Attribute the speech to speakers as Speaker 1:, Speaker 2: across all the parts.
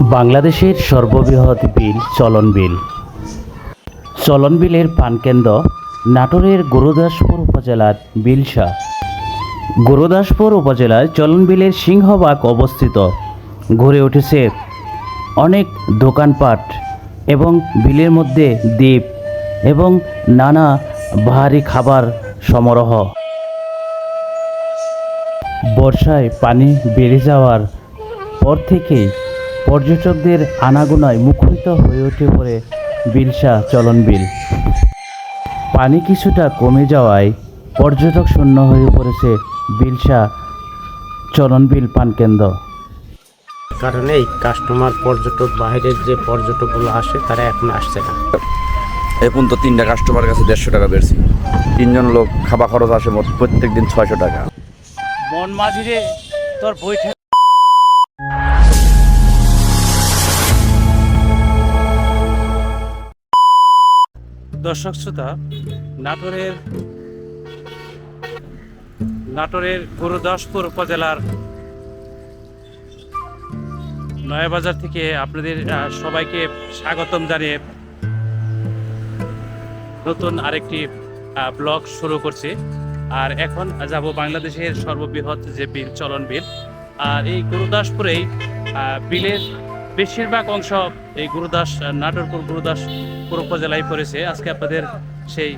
Speaker 1: বাংলাদেশের সর্ববৃহৎ বিল, চলন বিল। চলন বিলের পানকেন্দ্র নাটোরের গুরুদাসপুর উপজেলার বিলসা গুরুদাসপুর উপজেলায় চলন বিলের সিংহবাগ অবস্থিত। গড়ে উঠেছে অনেক দোকানপাট এবং বিলের মধ্যে দ্বীপ এবং নানা ভারী খাবার সমারোহ। বর্ষায় পানি বেড়ে যাওয়ার পর থেকেই পর্যটকদের আনাগোনায় মুখরিত হয়ে উঠে পড়ে বিলসা চলন বিল। পানি কিছুটা কমে যাওয়ায় পর্যটক শূন্য হয়ে পড়েছে বিলসা চলন বিল পানকেন্দ্র
Speaker 2: কারণে এই কাস্টমার পর্যটক বাইরের যে পর্যটকগুলো আসে তারা এখন আসছে না।
Speaker 3: এখন তো তিনটা কাস্টমার কাছে দেড়শো টাকা বেরছি তিনজন লোক খাবার খরচ আসে মোট প্রত্যেক দিন ছয়শো টাকা।
Speaker 1: মন মাঝিরে তোর বইটা
Speaker 4: দর্শক শ্রোতা, নাটোরের নাটোরের গুরুদাসপুর উপজেলার নয়াবাজার থেকে আপনাদের সবাইকে স্বাগতম জানিয়ে নতুন আরেকটি ব্লগ শুরু করছি। আর এখন যাব বাংলাদেশের সর্ববৃহৎ যে বিল, চলন বিল। আর এই গুরুদাসপুরেই বিলের বেশিরভাগ অংশ এই গুরুদাস, নাটোরপুর নাটোরপুর গুরুদাসপুর উপজেলায় পড়েছে। আজকে আপনাদের সেই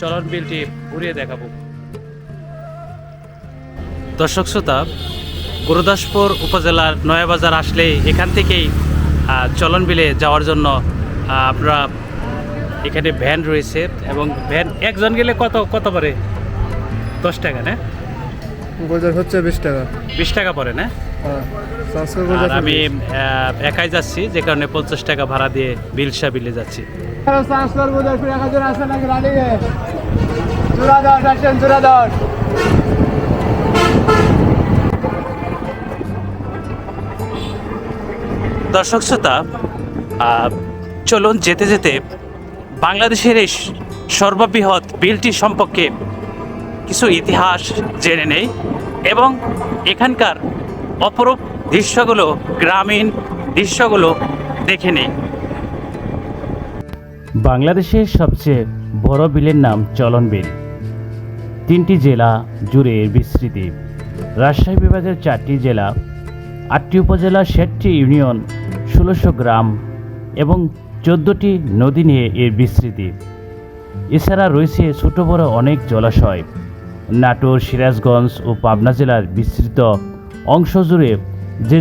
Speaker 4: চলন বিলটি ঘুরিয়ে দেখাবো। দর্শক শ্রোতা গুরুদাসপুর উপজেলার নয়াবাজার আসলে এখান থেকেই চলন বিলে যাওয়ার জন্য আপনারা এখানে ভ্যান রয়েছে এবং ভ্যান একজন গেলে কত কত পড়ে? দশ টাকা না?
Speaker 5: গোজার হচ্ছে বিশ টাকা।
Speaker 4: বিশ টাকা পরে না? আর আমি একাই যাচ্ছি যে কারণে পঞ্চাশ টাকা ভাড়া দিয়ে বিলসা বিলে যাচ্ছি। দর্শক শ্রোতা চলুন যেতে যেতে বাংলাদেশের এই সর্ববৃহৎ বিলটি সম্পর্কে কিছু ইতিহাস জেনে নেই এবং এখানকার অপরূপ দৃশ্যগুলো, গ্রামীণ দৃশ্যগুলো দেখে নেই।
Speaker 1: বাংলাদেশের সবচেয়ে বড় বিলের নাম চলন বিল। তিনটি জেলা জুড়ে এর বিস্তৃতি। রাজশাহী বিভাগের চারটি জেলা, আটটি উপজেলা, ষাটটি ইউনিয়ন, ষোলোশো গ্রাম এবং চোদ্দোটি নদী নিয়ে এর বিস্তৃতি। এছাড়া রয়েছে ছোট বড় অনেক জলাশয়। নাটোর, সিরাজগঞ্জ ও পাবনা জেলার বিস্তৃত অংশ জুড়ে যে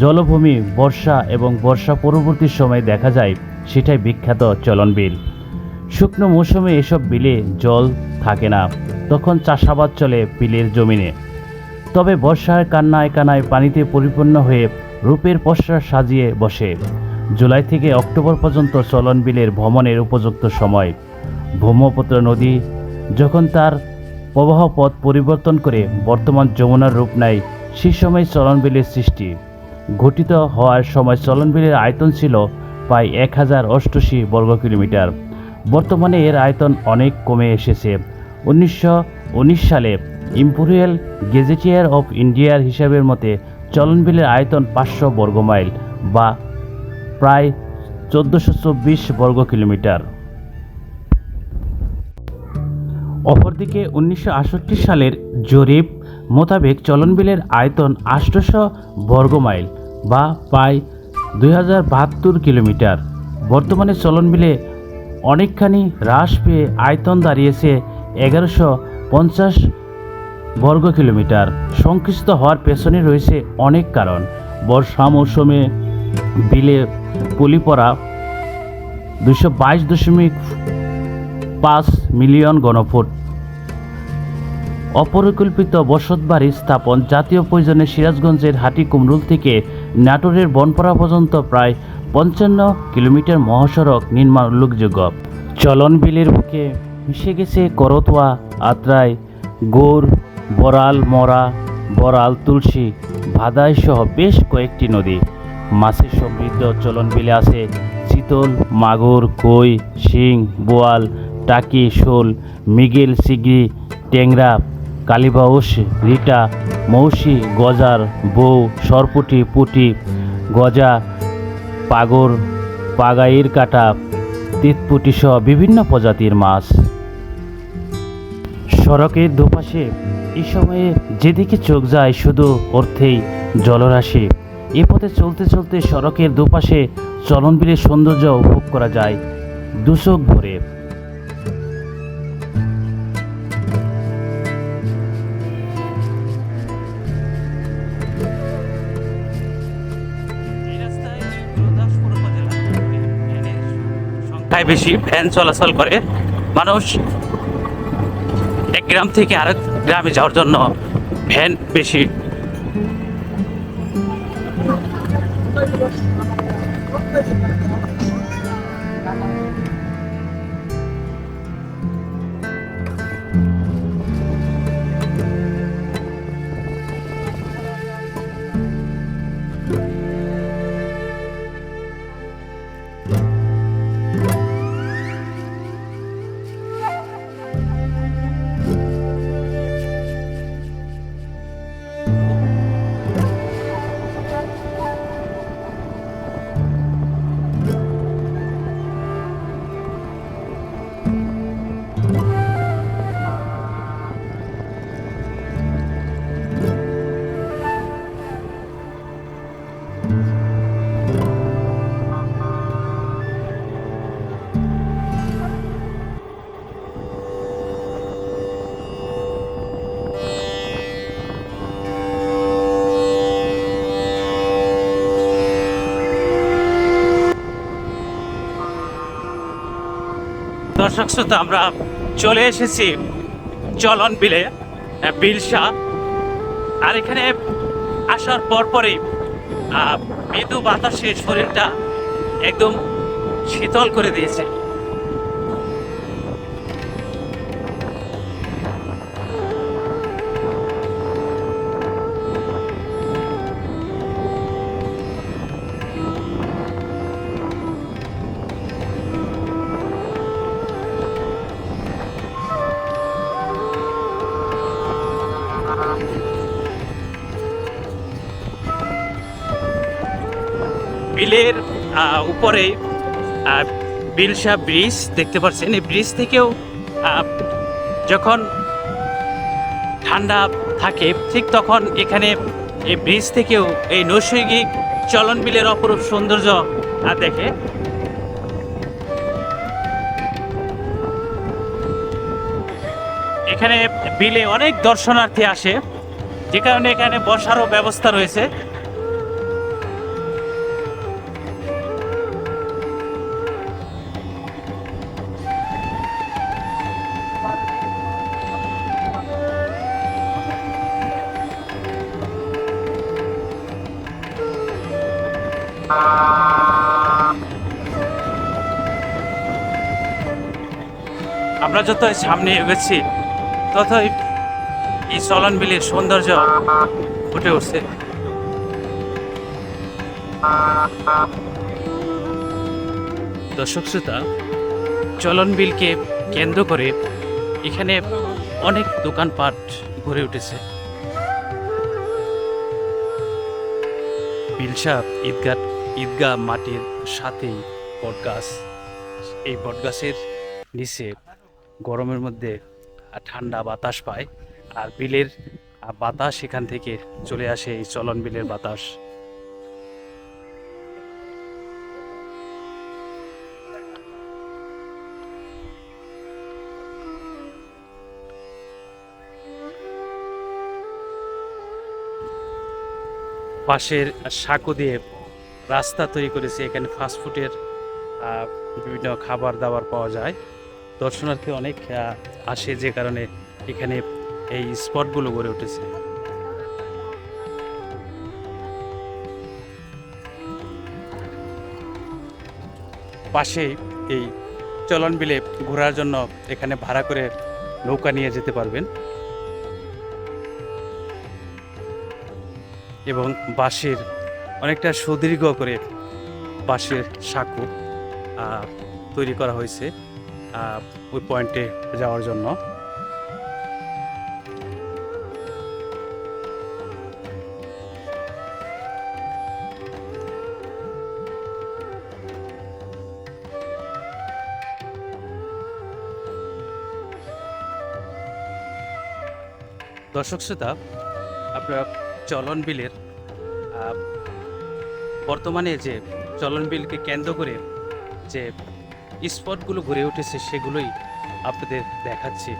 Speaker 1: জলভূমি, বর্ষা এবং বর্ষা পরবর্তী সময়ে দেখা যায়, সেটাই বিখ্যাত চলন বিল শুকনো মৌসুমে এসব বিলে জল থাকে না, তখন চাষাবাদ চলে বিলের জমিনে। তবে বর্ষার কান্নায় কানায় পানিতে পরিপূর্ণ হয়ে রূপের পশ্চার সাজিয়ে বসে। জুলাই থেকে অক্টোবর পর্যন্ত চলন বিলের ভ্রমণের উপযুক্ত সময়। ব্রহ্মপুত্র নদী যখন তার প্রবাহ পথ পরিবর্তন করে বর্তমান যমুনার রূপ নেয় সেই সময় চলন বিলের সৃষ্টি। গঠিত হওয়ার সময় চলন বিলের আয়তন ছিল প্রায় এক হাজার অষ্টআশি বর্গ কিলোমিটার। বর্তমানে এর আয়তন অনেক কমে এসেছে। উনিশশো উনিশ সালে ইম্পেরিয়াল গেজেটিয়ার অফ ইন্ডিয়ার হিসাবের মতে চলন বিলের আয়তন পাঁচশো বর্গমাইল বা প্রায় চোদ্দোশো চব্বিশ বর্গ কিলোমিটার। অপরদিকে উনিশশো আটষট্টি সালের জরিপ মোতাবেক চলনবিলের আয়তন আটশোশো বর্গমাইল বা প্রায় দুই হাজার বাহাত্তর কিলোমিটার। বর্তমানে চলনবিলে অনেকখানি হ্রাস পেয়ে আয়তন দাঁড়িয়েছে এগারোশো পঞ্চাশ বর্গ কিলোমিটার। সংকুচিত হওয়ার পেছনে রয়েছে অনেক কারণ। বর্ষা মৌসুমে বিলে পলি পড়া দুশো বাইশ দশমিক পাঁচ মিলিয়ন ঘনফুট। অপরিকল্পিত বসতবাড়ি স্থাপন জাতীয় প্রয়োজনে সিরাজগঞ্জের হাটি কুমরুল থেকে নাটোরের বনপাড়া পর্যন্ত প্রায় পঞ্চান্ন কিলোমিটার মহাসড়ক নির্মাণ উল্লেখযোগ্য। চলন বিলের বুকে মিশে গেছে করতোয়া, আত্রাই, গৌর বরাল মরা বরাল তুলসী, ভাদাই সহ বেশ কয়েকটি নদী। মাছের সমৃদ্ধ চলন বিলে আছে চিতল, মাগুর, কই, শিং, বোয়াল, টাকি, শোল, মিগেল সিগি ট্যাংরা কালিবাউস রিটা মৌসি, গজার বউ, সরপুটি পুটি, গজা,
Speaker 6: পাগর, পাগাইর কাটা, তিতপুটি সহ বিভিন্ন প্রজাতির মাছ। সড়কের দুপাশে এই সময়ে যেদিকে চোখ যায় শুধু অর্থেই জলরাশি। এ পথে চলতে চলতে সড়কের দুপাশে চলনবিলের সৌন্দর্য উপভোগ করা যায় দুচোখ ভরে।
Speaker 1: বেশি ভ্যান চলাচল করে। মানুষ এক গ্রাম থেকে আরেক গ্রামে যাওয়ার জন্য ভ্যান বেশি দর্শক শ্রোতা আমরা চলে এসেছি। চলন বিলে বিলসা আর এখানে আসার পরপরই মৃদু বাতাসে শরীরটা একদম শীতল করে দিয়েছে। বিলের উপরে বিলসা ব্রিজ দেখতে পাচ্ছেন। এই ব্রিজ থেকেও যখন ঠান্ডা থাকে, ঠিক তখন এখানে এই ব্রিজ থেকেও এই নৈসর্গিক চলন বিলের অপরূপ সৌন্দর্য দেখে। এখানে বিলে অনেক দর্শনার্থী আসে, যে কারণে এখানে বসারও ব্যবস্থা রয়েছে। আমরা যত সামনে এগোচ্ছি, ততই এই চলন বিলের সৌন্দর্য ফুটে উঠছে। দর্শক শ্রোতা, চলন বিলকে কেন্দ্র করে এখানে অনেক দোকানপাট গড়ে উঠেছে। বিলসা ঈদগা, ঈদগাহ মাটির সাথেই বটগাছ। এই বটগাছের নিচে গরমের মধ্যে ঠান্ডা বাতাস পায়। আর বিলের বাতাস এখান থেকে চলে আসে এই চলন বিলের বাতাস। পাশের সাঁকো দিয়ে রাস্তা তৈরি করেছে। এখানে ফাস্টফুডের বিভিন্ন খাবার দাবার পাওয়া যায়। দর্শনার্থী অনেক আসে যে কারণে এখানে এই স্পটগুলো গড়ে উঠেছে। পাশেই এই চলন বিলে ঘোরার জন্য এখানে ভাড়া করে নৌকা নিয়ে যেতে পারবেন। এবং বাঁশের অনেকটা সুদীর্ঘ করে বাঁশের সাঁকো তৈরি করা হয়েছে। ওই পয়েন্টে যাওয়ার জন্য। দর্শক শ্রোতা, আপনার চলন বিলের বর্তমানে যে চলন বিলকে কেন্দ্র করে যে স্পটগুলো গড়ে উঠেছে, সেগুলোই আপনাদের দেখাচ্ছি।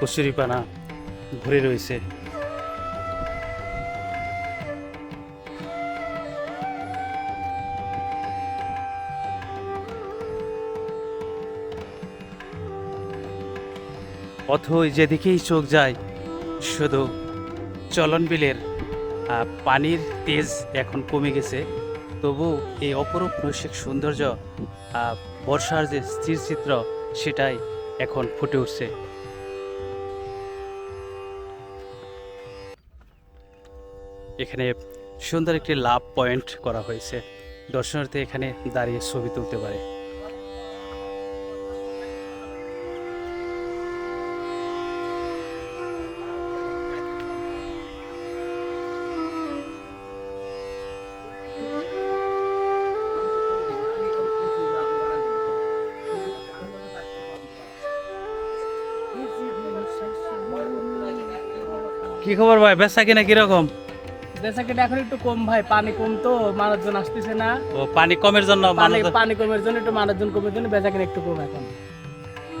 Speaker 1: কচুরিপানা ঘুরে রয়েছে। অথই যেদিকেই চোখ যায়, শুধু চলন বিলের পানির তেজ এখন কমে গেছে। তবু এই অপরূপ নৈশিক সৌন্দর্য বর্ষার যে স্থির চিত্র, সেটাই এখন ফুটে উঠছে। এখানে সুন্দর একটি লাভ পয়েন্ট করা হয়েছে। দর্শনার্থী এখানে দাঁড়িয়ে ছবি তুলতে পারে। কি খবর ভাই? বেচা কিনা কীরকম?
Speaker 7: বেচা কেটে এখন একটু কম ভাই পানি কম তো মানুষজন আসতেছে না।
Speaker 1: ও পানি কমের জন্য
Speaker 7: পানি পানি কমের জন্য একটু মানুষজন কমের জন্য বেচা কেনা একটু কম এখন।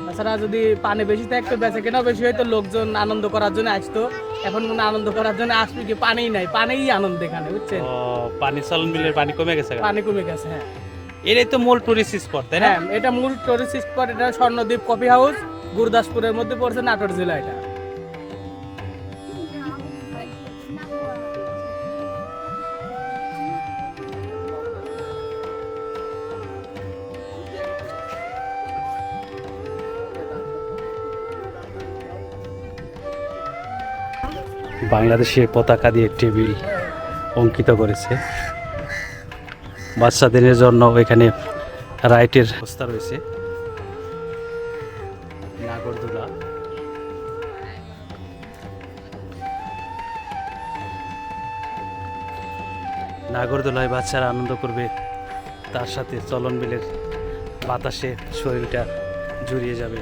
Speaker 7: তাছাড়া যদি পানি বেশি থাকতো বেচা কেনাও বেশি হয়তো লোকজন আনন্দ করার জন্য আসতো। এখন কোনো আনন্দ করার জন্য আসবে কি? পানিই নাই পানিই আনন্দ এখানে বুঝছেন?
Speaker 1: ও পানি চলন বিলের পানি কমে গেছে
Speaker 7: পানি কমে গেছে হ্যাঁ।
Speaker 1: এটাই তো মূল টুরিস্ট স্পট তাই না?
Speaker 7: হ্যাঁ এটা মূল টুরিস্ট স্পট এটা স্বর্ণদ্বীপ কফি হাউস গুরদাসপুরের মধ্যে পড়ছে নাটোর জেলা এটা।
Speaker 1: বাংলাদেশের পতাকা দিয়ে টেবিল অঙ্কিত করেছে। বাচ্চাদের জন্য এখানে রাইটের ব্যবস্থা রয়েছে। নাগরদোলা। নাগরদোলায় বাচ্চারা আনন্দ করবে। তার সাথে চলন বিলের বাতাসে শরীরটা জুড়িয়ে যাবে।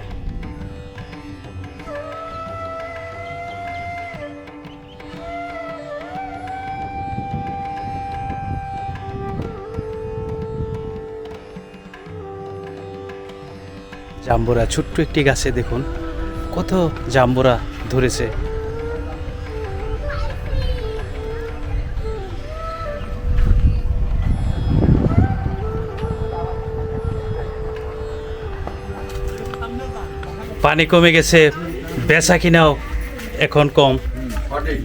Speaker 1: জাম্বুরা ছোট্ট একটি গাছে দেখুন কত জাম্বুরা ধরেছে। পানি কমে গেছে বেচা কিনাও এখন কম।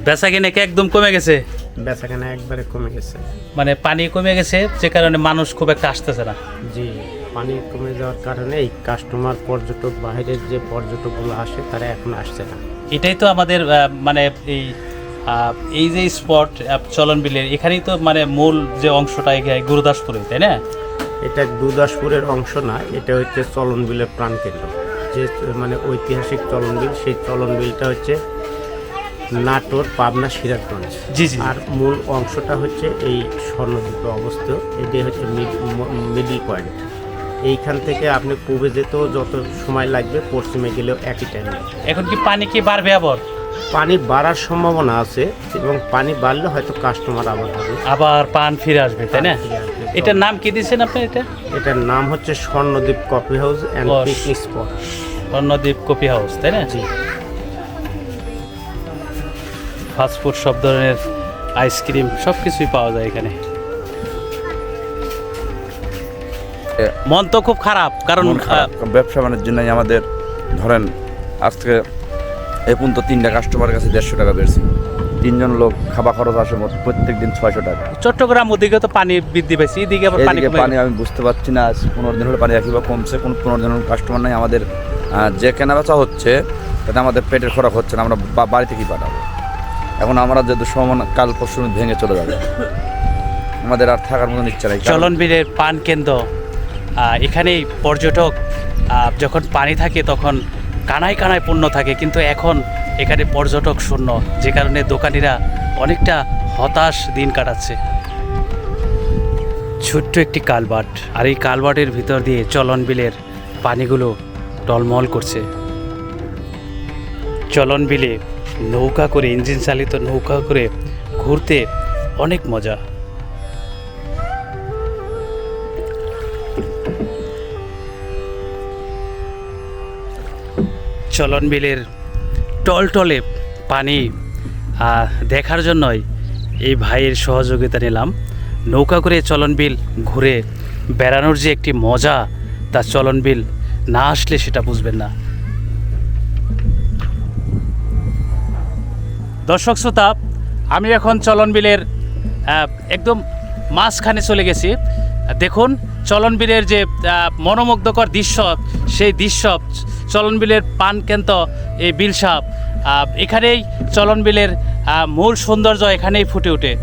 Speaker 1: বেচা কিনে কি একদম কমে গেছে?
Speaker 4: বেচাকেনা একবারে কমে গেছে।
Speaker 1: মানে পানি কমে গেছে যে কারণে মানুষ খুব একটা আসতেছে না।
Speaker 4: জি। পানি কমে যাওয়ার কারণে এই কাস্টমার পর্যটক বাইরের যে পর্যটকগুলো আসে তারা এখন আসছে না।
Speaker 1: এটাই তো আমাদের মানে এই এই যে স্পট চলন বিলের এখানেই তো মানে মূল যে অংশটা এখানে গুরুদাসপুরে তাই না?
Speaker 4: এটা গুরুদাসপুরের অংশ না এটা হচ্ছে চলন বিলের প্রাণকেন্দ্র। যে মানে ঐতিহাসিক চলন বিল সেই চলন বিলটা হচ্ছে নাটোর পাবনা সিরাজগঞ্জ।
Speaker 1: জি জি।
Speaker 4: আর মূল অংশটা হচ্ছে এই স্বর্ণদ্বীপে অবস্থিত এটাই হচ্ছে মিডিল পয়েন্ট এইখান থেকে আপনি পূবে যেতেও যত সময় লাগবে পশ্চিমে গেলেও একই টাইম
Speaker 1: এখন কি পানি কি বাড়বে আবার?
Speaker 4: পানি বাড়ার সম্ভাবনা আছে এবং পানি বাড়লে হয়তো কাস্টমার আবার হবে।
Speaker 1: আবার পান ফিরে আসবে তাই না। এটার নাম কি দিয়েছেন আপনি এটা?
Speaker 4: এটার নাম হচ্ছে Swarnadwip coffee house and picnic spot
Speaker 1: Swarnadwip coffee house তাই না?
Speaker 4: জি।
Speaker 1: ফাস্টফুড সব ধরনের আইসক্রিম সব কিছুই পাওয়া যায় এখানে। মন তো খুব খারাপ কারণ।
Speaker 3: ব্যবসা বাণিজ্য নাই আমাদের ধরেন আজকে এ পর্যন্ত তিনটা কাস্টমার কাছে দেড়শো টাকা বেড়ছি। তিনজন লোক খাবার খরচ আসে প্রত্যেক দিন ছয়শো টাকা।
Speaker 1: চট্টগ্রাম ওদিকে তো পানি বৃদ্ধি পেয়েছে এদিকে আবার পানি
Speaker 3: পানি আমি বুঝতে পারছি না আজ পনেরো দিন হলে পানি একই বা কমছে কোনো পনেরো দিন কাস্টমার নাই আমাদের যে কেনা বেচা হচ্ছে তাতে আমাদের পেটের খোরাক হচ্ছে না আমরা বা- বাড়িতে কি পাঠাবো? এখন আমরা যেহেতু সমান কাল পরশু ভেঙে চলে যাবে। আমাদের আর থাকার মতন ইচ্ছা নাই
Speaker 1: চলন বিলের পান কেন্দ্র। এখানেই পর্যটক যখন পানি থাকে তখন কানায় কানায় পূর্ণ থাকে, কিন্তু এখন এখানে পর্যটক শূন্য, যে কারণে দোকানিরা অনেকটা হতাশ দিন কাটাচ্ছে। ছোট্ট একটি কালবাট আর এই কালবাটের ভিতর দিয়ে চলন বিলের পানিগুলো টলমল করছে। চলন বিলে নৌকা করে ইঞ্জিন চালিত নৌকা করে ঘুরতে অনেক মজা। চলন বিলের টলটলে পানি দেখার জন্যই এই ভাইয়ের সহযোগিতা নিলাম। নৌকা করে চলন বিল ঘুরে বেড়ানোর যে একটি মজা, তা চলন বিল না আসলে সেটা বুঝবেন না। দর্শক শ্রোতা, আমি এখন চলন বিলের একদম মাঝখানে চলে গেছি। দেখুন চলন বিলের যে মনোমুগ্ধকর দৃশ্য, সেই দৃশ্য চলন বিলের পান কেন্ত এই বিল সাপ। এখানেই চলন বিলের মূল সৌন্দর্য এখানেই ফুটে ওঠে।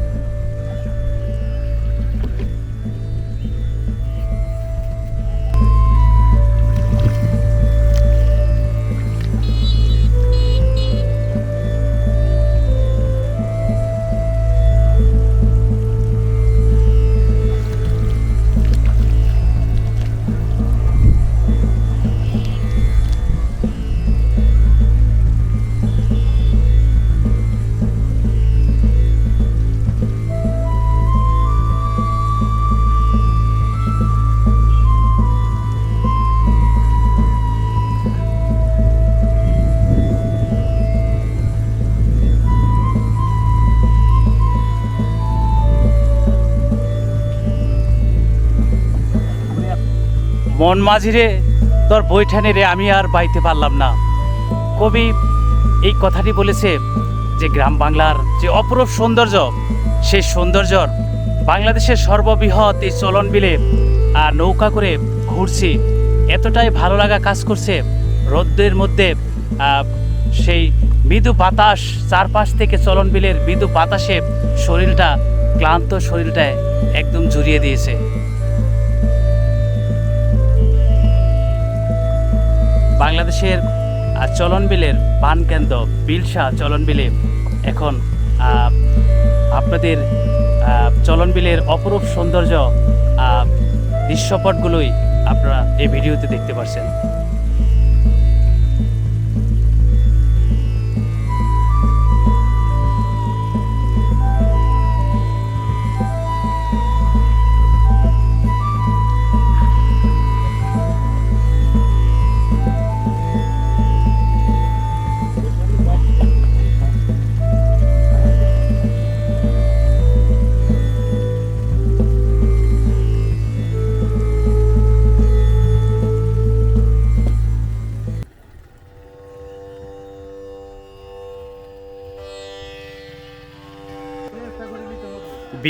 Speaker 1: মন মাঝিরে, তোর বৈঠানে রে আমি আর বাইতে পারলাম না। কবি এই কথাটি বলেছে যে গ্রাম বাংলার যে অপরূপ সৌন্দর্য সেই সৌন্দর্যর বাংলাদেশের সর্ববৃহৎ এই চলন বিলে আর নৌকা করে ঘুরছি, এতটাই ভালো লাগা কাজ করছে রোদ্রের মধ্যে সেই মৃদু বাতাস চারপাশ থেকে চলন বিলের মৃদু বাতাসে শরীরটা, ক্লান্ত শরীরটায় একদম জুড়িয়ে দিয়েছে। বাংলাদেশের চলন বিলের পান কেন্দ্র বিলসা চলন বিলে এখন আপনাদের চলন বিলের অপরূপ সৌন্দর্য দৃশ্যপটগুলোই আপনারা এই ভিডিওতে দেখতে পাচ্ছেন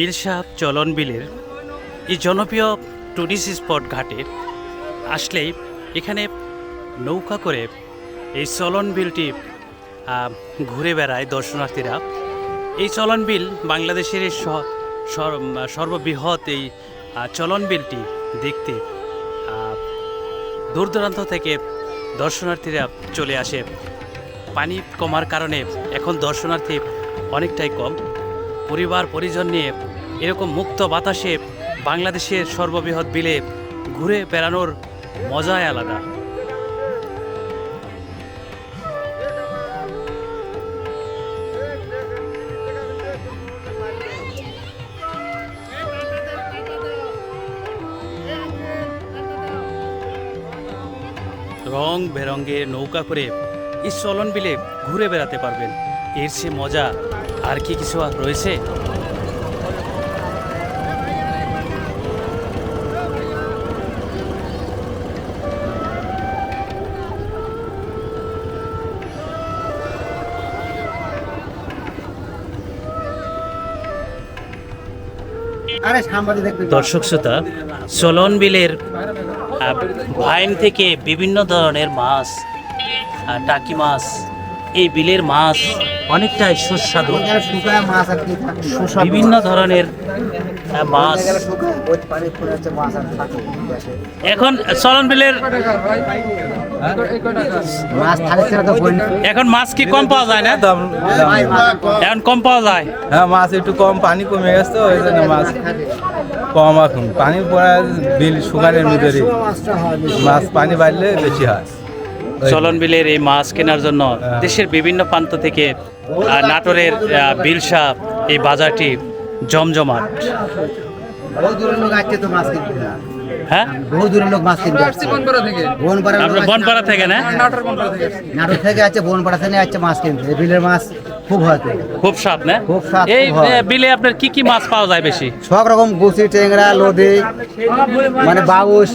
Speaker 1: বিলসাপ চলন বিলের এই জনপ্রিয় টুরিস্ট স্পট ঘাটে আসলেই এখানে নৌকা করে এই চলন বিলটি ঘুরে বেড়ায় দর্শনার্থীরা। এই চলন বিল বাংলাদেশের সর্ববৃহৎ এই চলন বিলটি দেখতে দূর দূরান্ত থেকে দর্শনার্থীরা চলে আসে। পানি কমার কারণে এখন দর্শনার্থী অনেকটাই কম। পরিবার পরিজন নিয়ে এরকম মুক্ত বাতাসে বাংলাদেশের সর্ববৃহৎ বিলে ঘুরে বেড়ানোর মজাই আলাদা। রং বেরঙ্গের নৌকা করে এই বিলে ঘুরে বেড়াতে পারবেন। এর সে মজা আর কি কিছু রয়েছে? দর্শক শ্রোতা চলন বিলের ভাইন থেকে বিভিন্ন ধরনের মাছ টাকি মাছ এই বিলের মাছ অনেকটাই সুস্বাদু। বিভিন্ন ধরনের মাছ এখন চলন বিলের এখন মাছ কি কম পাওয়া যায় না? এখন কম পাওয়া যায়।
Speaker 8: হ্যাঁ মাছ একটু কম পানি কমে গেছে তো ওই জন্য মাছ কম এখন। পানি পড়া বিল শুকানোর ভিতরে। মাছ পানি বাড়লে বেশি হয়।
Speaker 1: চলন বিলের এই মাছ কেনার জন্য দেশের বিভিন্ন প্রান্ত থেকে নাটোরের বিলসা এই বাজারটি জমজমাট।
Speaker 9: বহু দূরের লোক আসছে তো মাছ কিনতে।
Speaker 1: হ্যাঁ?
Speaker 9: বহু দূরের লোক মাছ কিনতে আসছে। বনপাড়া
Speaker 1: আপনার বনপাড়া থেকে না?
Speaker 9: থেকে আছে বনপাড়া থেকে মাছ কিনতে। বিলের মাছ খুব হয়
Speaker 1: খুব স্বাদ না?
Speaker 9: খুব স্বাদ,
Speaker 1: এই
Speaker 9: খুব হয়।
Speaker 1: আহ, বিলে আপনার কি কি মাছ পাওয়া যায় বেশি?
Speaker 9: সব রকম গুছি টেংরা লোদে মানে বাউস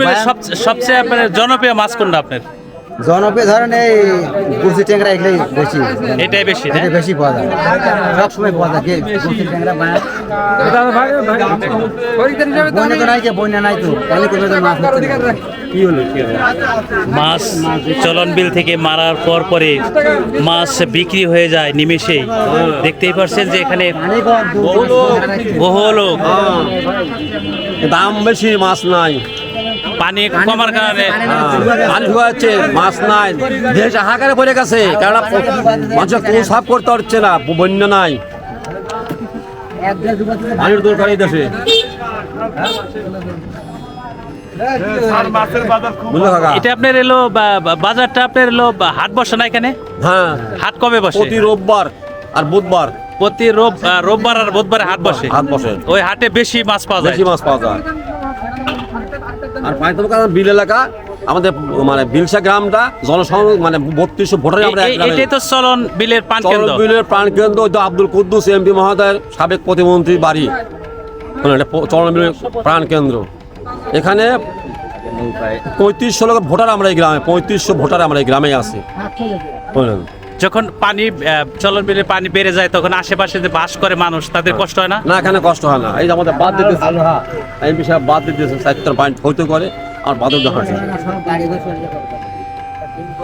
Speaker 1: বিলের সবচেয়ে সবচেয়ে আপনার জনপ্রিয় মাছ কোনটা আপনার?
Speaker 9: জনপ্রিয় ধরেন এই গুছি টেংরা এগুলোই বেশি।
Speaker 1: এটাই বেশি
Speaker 9: এটা বেশি পাওয়া যায়। সব সময় পাওয়া যায়। যে গুছি টেংরা বায় বন্যা তো নাই যে বন্যা নাই তো। তাহলে কোনো মাছ হচ্ছে না। কি হলো কি হলো?
Speaker 1: মাছ চলন বিল থেকে মারার পর পরে মাছ বিক্রি হয়ে যায় নিমেষেই দেখতেই পারছেন যে এখানে বহু লোক।
Speaker 10: দাম বেশি মাছ নাই।
Speaker 1: পানি কমার কারণে।
Speaker 10: পানি ঢুকাচ্ছে মাছ নাই। দেশ হাহাকারে পড়ে গেছে। কারণ মানুষের কোনো সাফ করতে পারছে না বন্যা নাই। পানির দরকার এই দেশে।
Speaker 1: এটা আপনার এলো বাজারটা আপনার এলো হাট বসে না এখানে?
Speaker 10: হ্যাঁ।
Speaker 1: হাট কবে বসে?
Speaker 10: প্রতি রোববার আর বুধবার।
Speaker 1: প্রতি রোব রোববার আর বুধবারে হাট বসে?
Speaker 10: হাট বসে।
Speaker 1: ওই হাটে বেশি মাছ পাওয়া যায়।
Speaker 10: বেশি মাছ পাওয়া যায়। আর পানিতম কারণ বিল এলাকা আমাদের মানে বিলসা গ্রামটা জনসংখ্যা মানে বত্রিশশো ভোটারে আমরা।
Speaker 1: এটাই তো চলন বিলের পান কেন্দ্র।
Speaker 10: চরণবিলের প্রাণ কেন্দ্র ওই তো আব্দুল কুদ্দুস এমপি মহোদয়ের সাবেক প্রতিমন্ত্রী বাড়ি। মানে এটা প- চরণবিলের প্রাণ কেন্দ্র। এখানে পঁয়ত্রিশশো লোক ভোটার আমরা এই গ্রামে পঁয়ত্রিশশো ভোটার আমরা এই গ্রামে আছি। বুঝলেন?
Speaker 1: যখন পানি আহ, চলন বিলের পানি বেড়ে যায় তখন আশেপাশে যে বাস করে মানুষ তাদের কষ্ট হয় না?
Speaker 10: না এখানে কষ্ট হয় না। এই যে আমাদের বাদ দিতে এমপি সাহেব বাদ দিতেছে চারটার পানি হইতে করে আর
Speaker 9: চলে যাবে।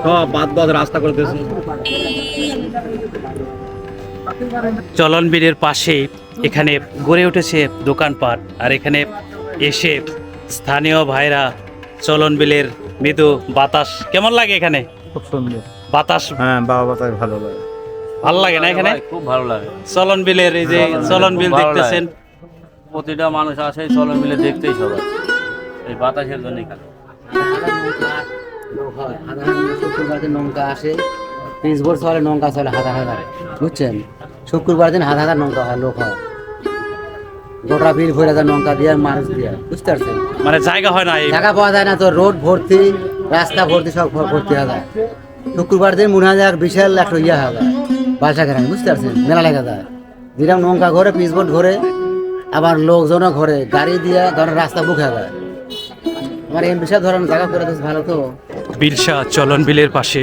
Speaker 10: সব বাদ বাদ রাস্তা করে দিয়েছে
Speaker 1: চলন বিলের পাশে এখানে গড়ে উঠেছে দোকানপাট আর এখানে এসে স্থানীয় ভাইরা চলন বিলের মৃদু বাতাস। কেমন লাগে এখানে?
Speaker 8: খুব সুন্দর।
Speaker 1: বাতাস।
Speaker 8: হ্যাঁ বাবা বাতাস ভালো লাগে।
Speaker 1: ভালো লাগে না এখানে?
Speaker 11: খুব ভালো লাগে।
Speaker 1: চলন বিলের এই যে চলন বিল দেখতেছেন।
Speaker 11: প্রতিটা মানুষ আসে চলন মিলে দেখতেই সবাই। এই বাতাসের জন্য এখানে
Speaker 9: লোক হয়। হাজার হাজার শুক্রবার দিন নৌকা আসে পিস চলে নৌকা চলে হাজার হাজার বুঝছেন? শুক্রবার দিন হাজার হাজার নৌকা হয় লোক হয়। গোটা বিল ভরে যায় নৌকা দিয়ে মানুষ দিয়ে বুঝতে পারছেন?
Speaker 1: মানে জায়গা হয় না
Speaker 9: টাকা পাওয়া যায় না তো রোড ভর্তি রাস্তা ভর্তি সব ভর্তি হয়ে যায়। শুক্রবার দিন মনে হয় বিশাল একটা ইয়ে যায় বাসা ঘেরানি বুঝতে পারছেন? মেলা লেগে যায়। দিলাম নৌকা ঘরে পিস বোর্ড ঘরে, আবার লোকজনও ঘরে, গাড়ি দিয়ে ধরেন রাস্তা বুক যায়। আমার এই বিশাল ধরেন জায়গা করে দিচ্ছে ভালো তো।
Speaker 1: বিলসা চলন বিলের পাশে।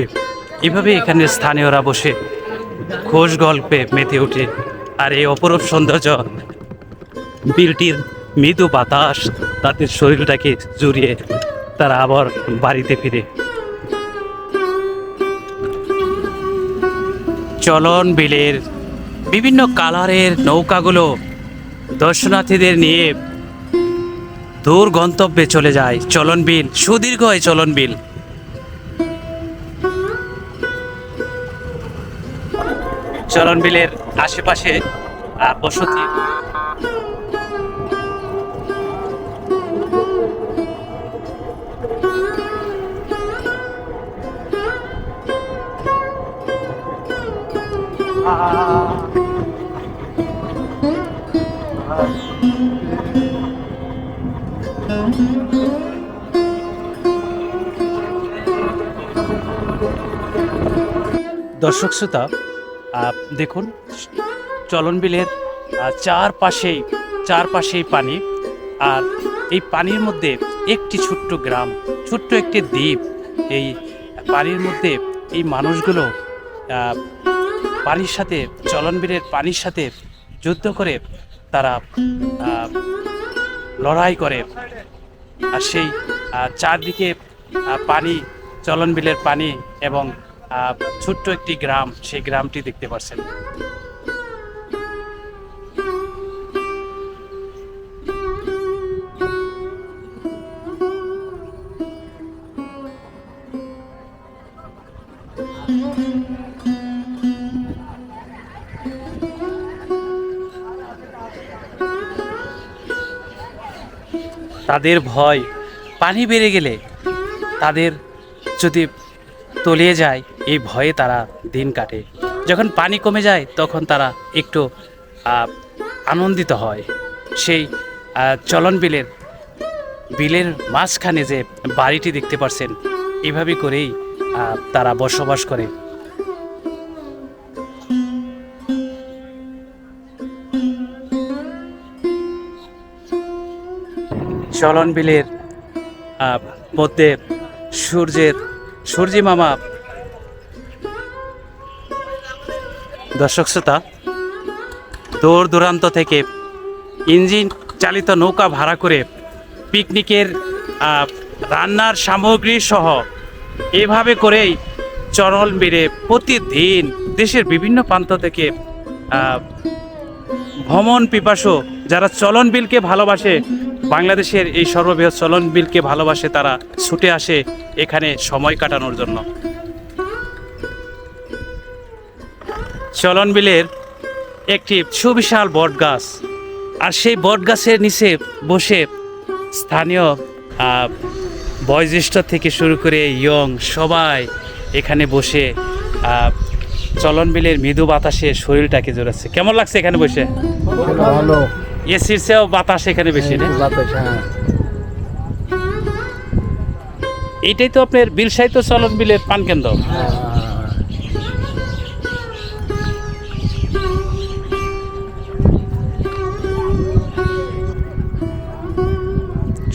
Speaker 1: এভাবে এখানে স্থানীয়রা বসে খোশ গল্পে মেতে ওঠে। আর এই অপরূপ সৌন্দর্য, বিলটির মৃদু বাতাস তাদের শরীরটাকে জুড়িয়ে তারা আবার বাড়িতে ফিরে। চলন বিলের বিভিন্ন কালারের নৌকাগুলো দর্শনার্থীদের নিয়ে দূর গন্তব্যে চলে যায় চলন বিল সুদীর্ঘ এই চলন বিল চলন বিলের আশেপাশে বসতি দর্শক শ্রোতা দেখুন চলন বিলের চারপাশেই চারপাশেই পানি, আর এই পানির মধ্যে একটি ছোট্ট গ্রাম, ছোট্ট একটি দ্বীপ, এই পানির মধ্যে এই মানুষগুলো পানির সাথে চলন বিলের পানির সাথে যুদ্ধ করে তারা লড়াই করে। আর সেই চারদিকে পানি চলন বিলের পানি এবং ছোট্ট একটি গ্রাম, সেই গ্রামটি দেখতে পাচ্ছেন তাদের ভয় পানি বেড়ে গেলে তাদের যদি তলিয়ে যায়, এই ভয়ে তারা দিন কাটে। যখন পানি কমে যায়, তখন তারা একটু আনন্দিত হয়। সেই চলন বিলের বিলের মাঝখানে যে বাড়িটি দেখতে পাচ্ছেন এভাবে করেই তারা বসবাস করে। চলন বিলের মধ্যে সূর্যের, সূর্যি মামা। দর্শক শ্রোতা, দূর দূরান্ত থেকে ইঞ্জিন চালিত নৌকা ভাড়া করে পিকনিকের রান্নার সামগ্রী সহ এভাবে করেই চরল বেড়ে প্রতিদিন দেশের বিভিন্ন প্রান্ত থেকে ভ্রমণ পিপাসু যারা চলন বিলকে ভালোবাসে বাংলাদেশের এই সর্ববৃহৎ চলন বিলকে ভালোবাসে তারা, ছুটে আসে এখানে সময় কাটানোর জন্য। চলন বিলের একটি সুবিশাল বট গাছ আর সেই বট গাছের নিচে বসে স্থানীয় বয়োজ্যেষ্ঠ থেকে শুরু করে ইয়ং সবাই এখানে বসে চলন বিলের মৃদু বাতাসে শরীরটাকে জোরাচ্ছে। কেমন লাগছে এখানে বসে?
Speaker 5: ভালো।
Speaker 1: এসির চেয়েও বাতাস এখানে বেশি না?
Speaker 5: বাতাস হ্যাঁ।
Speaker 1: এটাই তো আপনার বিল তো চলন বিলের পান কেন্দ্র।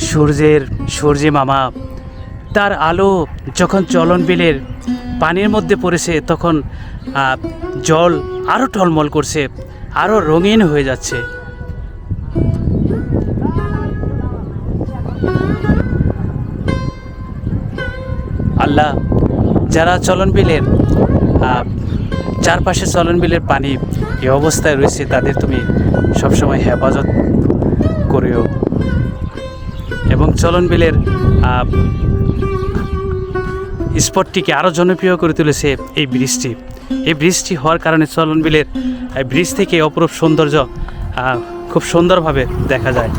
Speaker 1: সূর্যের সূর্যি মামা তার আলো যখন চলন বিলের পানির মধ্যে পড়েছে তখন জল আরও টলমল করছে আরও রঙিন হয়ে যাচ্ছে। আল্লাহ, যারা চলন বিলের চারপাশে চলন বিলের পানি এই অবস্থায় রয়েছে, তাদের তুমি সবসময় হেফাজত করিও। এবং চলন বিলের স্পটটিকে আরও জনপ্রিয় করে তুলেছে এই ব্রিজটি। এই ব্রিজটি হওয়ার কারণে চলন বিলের ব্রিজ থেকে অপরূপ সৌন্দর্য খুব সুন্দরভাবে দেখা যায়।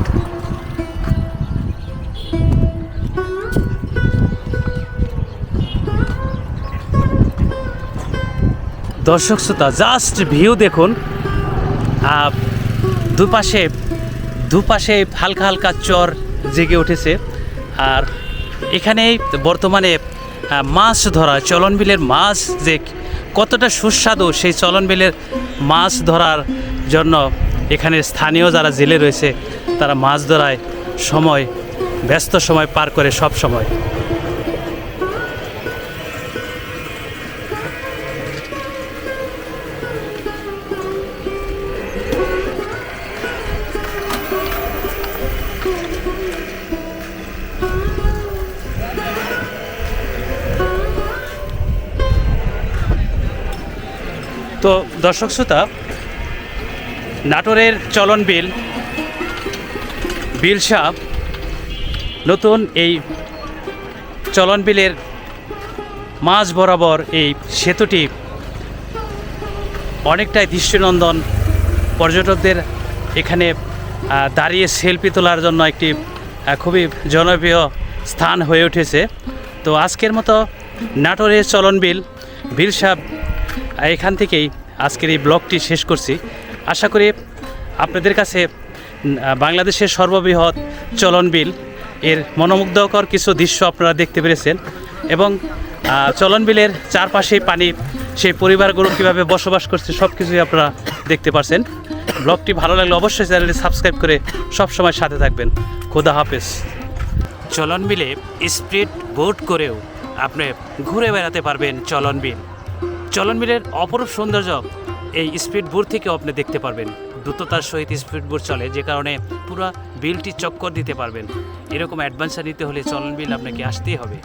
Speaker 1: দর্শক শ্রোতা জাস্ট ভিউ দেখুন। দুপাশে দুপাশে হালকা হালকা চর জেগে উঠেছে। আর এখানেই বর্তমানে মাছ ধরা, চলন বিলের মাছ যে কতটা সুস্বাদু, সেই চলন বিলের মাছ ধরার জন্য এখানে স্থানীয় যারা জেলে রয়েছে, তারা মাছ ধরায় সময়, ব্যস্ত সময় পার করে সব সময়। দর্শক শ্রোতা, নাটোরের চলন বিল বিল সাপ নতুন এই চলন বিলের মাঝ বরাবর এই সেতুটি অনেকটাই দৃষ্টিনন্দন পর্যটকদের এখানে দাঁড়িয়ে সেলফি তোলার জন্য একটি খুবই জনপ্রিয় স্থান হয়ে উঠেছে। তো আজকের মতো নাটোরের চলন বিল বিল সাপ এখান থেকেই আজকের এই ব্লগটি শেষ করছি। আশা করি আপনাদের কাছে বাংলাদেশের সর্ববৃহৎ চলন বিল, এর মনোমুগ্ধকর কিছু দৃশ্য আপনারা দেখতে পেরেছেন এবং চলন বিলের চারপাশে পানি, সেই পরিবারগুলো কীভাবে বসবাস করছে সব কিছুই আপনারা দেখতে পারছেন। ব্লগটি ভালো লাগলে অবশ্যই চ্যানেলটি সাবস্ক্রাইব করে সব সময় সাথে থাকবেন। খোদা হাফেজ। চলন বিলে স্পিড বোট করেও আপনি ঘুরে বেড়াতে পারবেন চলন বিল। চলন বিলের অপরূপ সৌন্দর্য এই স্পিড বোর্ড থেকে আপনি দেখতে পারবেন। দ্রুততার সহিত স্পিড বোর্ড চলে, যে কারণে পুরো বিলটি চক্কর দিতে পারবেন। এরকম অ্যাডভেঞ্চার নিতে হলে চলন বিল আপনাকে আসতেই হবে।